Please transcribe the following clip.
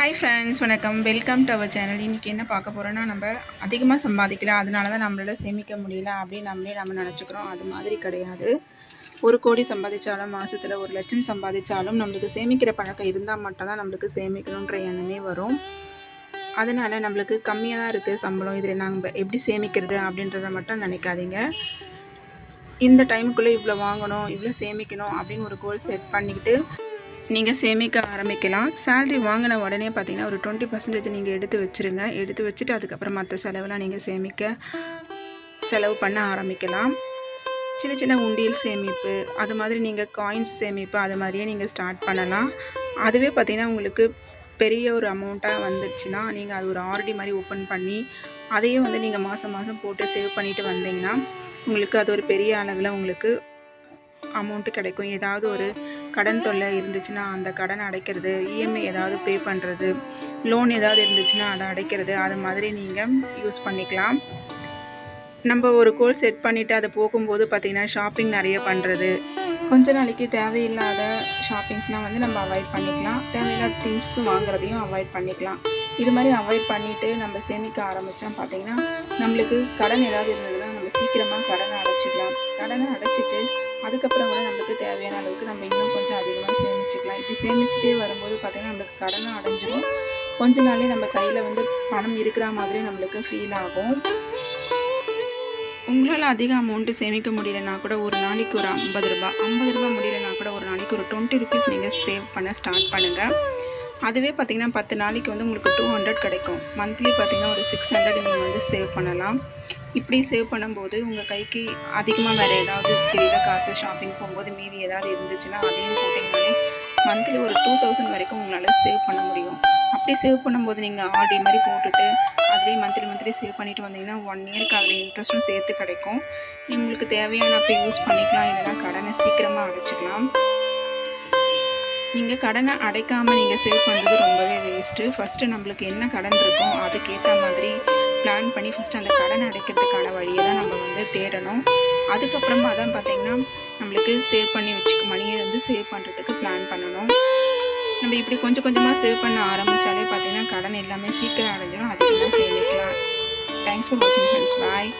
Hi friends வணக்கம். Welcome to our channel இன்றைக்கி என்ன பார்க்க போகிறோன்னா நம்ம அதிகமாக சம்பாதிக்கலாம். அதனால தான் நம்மளால சேமிக்க முடியல அப்படின்னு நம்மளே நம்ம நினச்சிக்கிறோம். அது மாதிரி கிடையாது. ஒரு கோடி சம்பாதிச்சாலும் மாதத்தில் ஒரு லட்சம் சம்பாதிச்சாலும் நம்மளுக்கு சேமிக்கிற பழக்கம் இருந்தால் மட்டும்தான் நம்மளுக்கு சேமிக்கணுன்ற எண்ணமே வரும். அதனால் நம்மளுக்கு கம்மியாக தான் இருக்குது சம்பளம். இதில் நாங்கள் எப்படி சேமிக்கிறது அப்படின்றத மட்டும் நினைக்காதீங்க. இந்த டைமுக்குள்ளே இவ்வளோ வாங்கணும் இவ்வளோ சேமிக்கணும் அப்படின்னு ஒரு கோல் செட் பண்ணிக்கிட்டு நீங்கள் சேமிக்க ஆரம்பிக்கலாம். சேல்ரி வாங்கின உடனே பார்த்தீங்கன்னா ஒரு டுவெண்ட்டி பர்சன்டேஜ் நீங்கள் எடுத்து வச்சுருங்க. எடுத்து வச்சுட்டு அதுக்கப்புறம் மற்ற செலவெல்லாம் நீங்கள் சேமிக்க செலவு பண்ண ஆரம்பிக்கலாம். சின்ன சின்ன உண்டியல் சேமிப்பு அது மாதிரி நீங்கள் காயின்ஸ் சேமிப்பு அது மாதிரியே நீங்கள் ஸ்டார்ட் பண்ணலாம். அதுவே பார்த்திங்கன்னா உங்களுக்கு பெரிய ஒரு அமௌண்ட்டாக வந்துடுச்சுன்னா நீங்கள் அது ஒரு ஆர்டி மாதிரி ஓப்பன் பண்ணி அதையும் வந்து நீங்கள் மாதம் மாதம் போட்டு சேவ் பண்ணிட்டு வந்தீங்கன்னா உங்களுக்கு அது ஒரு பெரிய அளவில் உங்களுக்கு அமௌண்ட்டு கிடைக்கும். ஏதாவது ஒரு கடன் தொல்லை இருந்துச்சுன்னா அந்த கடன் அடைக்கிறது இஎம்ஐ ஏதாவது பே பண்ணுறது லோன் ஏதாவது இருந்துச்சுன்னா அதை அடைக்கிறது அது மாதிரி நீங்கள் யூஸ் பண்ணிக்கலாம். நம்ம ஒரு கோல் செட் பண்ணிவிட்டு அதை போகும்போது பார்த்திங்கன்னா ஷாப்பிங் நிறைய பண்ணுறது கொஞ்ச நாளைக்கு தேவையில்லாத ஷாப்பிங்ஸ்லாம் வந்து நம்ம அவாய்ட் பண்ணிக்கலாம். தேவையில்லாத திங்ஸும் வாங்குறதையும் அவாய்ட் பண்ணிக்கலாம். இது மாதிரி அவாய்ட் பண்ணிவிட்டு நம்ம சேமிக்க ஆரம்பித்தோம் பார்த்திங்கன்னா நம்மளுக்கு கடன் ஏதாவது இருந்ததுன்னா நம்ம சீக்கிரமாக கடனை அடைச்சிக்கலாம். கடனை அடைச்சிட்டு அதுக்கப்புறம் கூட நம்மளுக்கு தேவையான அளவுக்கு நம்ம இன்னும் கொஞ்சம் அதிகமாக சேமிச்சுக்கலாம். இப்படி சேமிச்சுட்டே வரும்போது பார்த்திங்கன்னா நம்மளுக்கு கடனும் அடைஞ்சிடும் கொஞ்ச நாளே நம்ம கையில் வந்து பணம் இருக்கிற மாதிரி நம்மளுக்கு ஃபீல் ஆகும். உங்களால் அதிக அமௌண்ட்டு சேமிக்க முடியலனா கூட ஒரு நாளைக்கு ஒரு ஐம்பது ரூபா ஐம்பது ரூபா முடியலனா கூட ஒரு நாளைக்கு ஒரு டுவெண்ட்டி ருபீஸ் நீங்கள் சேவ் பண்ண ஸ்டார்ட் பண்ணுங்கள் அதுவே பார்த்திங்கன்னா பத்து நாளைக்கு வந்து உங்களுக்கு டூ ஹண்ட்ரட் கிடைக்கும். மந்த்லி பார்த்தீங்கன்னா ஒரு சிக்ஸ் ஹண்ட்ரட் நீங்கள் வந்து சேவ் பண்ணலாம். இப்படி சேவ் பண்ணும்போது உங்கள் கைக்கு அதிகமாக வேறு ஏதாவது சில்லற காசு ஷாப்பிங் போகும்போது மீதி ஏதாவது இருந்துச்சுன்னா அதையும் போட்டிங்கனாலே மந்த்லி ஒரு டூ தௌசண்ட் வரைக்கும் உங்களால் சேவ் பண்ண முடியும். அப்படி சேவ் பண்ணும்போது நீங்கள் ஆர்டி மாதிரி போட்டுட்டு அதுலேயே மந்த்லி மந்த்லி சேவ் பண்ணிட்டு வந்தீங்கன்னா ஒன் இயருக்கு அதில் இன்ட்ரெஸ்ட்டும் சேர்த்து கிடைக்கும். உங்களுக்கு தேவையான அப்போ யூஸ் பண்ணிக்கலாம் இல்லைன்னா கடனை சீக்கிரமாக அடைச்சிக்கலாம். நீங்கள் கடனை அடைக்காமல் நீங்கள் சேவ் பண்ணுறது ரொம்பவே வேஸ்ட்டு ஃபஸ்ட்டு நம்மளுக்கு என்ன கடன் இருக்கோ அதுக்கேற்ற மாதிரி பிளான் பண்ணி ஃபஸ்ட்டு அந்த கடனை அடைக்கிறதுக்கான வழியை தான் நம்ம வந்து தேடணும். அதுக்கப்புறமா தான் பார்த்திங்கன்னா நம்மளுக்கு சேவ் பண்ணி வச்சுக்க மணியை வந்து சேவ் பண்ணுறதுக்கு பிளான் பண்ணணும். நம்ம இப்படி கொஞ்சம் கொஞ்சமாக சேவ் பண்ண ஆரம்பித்தாலே பார்த்தீங்கன்னா கடன் எல்லாமே சீக்கிரம் அடைஞ்சிடும் அதிகமாக சேமிக்கலாம். தேங்க்ஸ் ஃபார் வாட்சிங் ஃப்ரெண்ட்ஸ் பாய்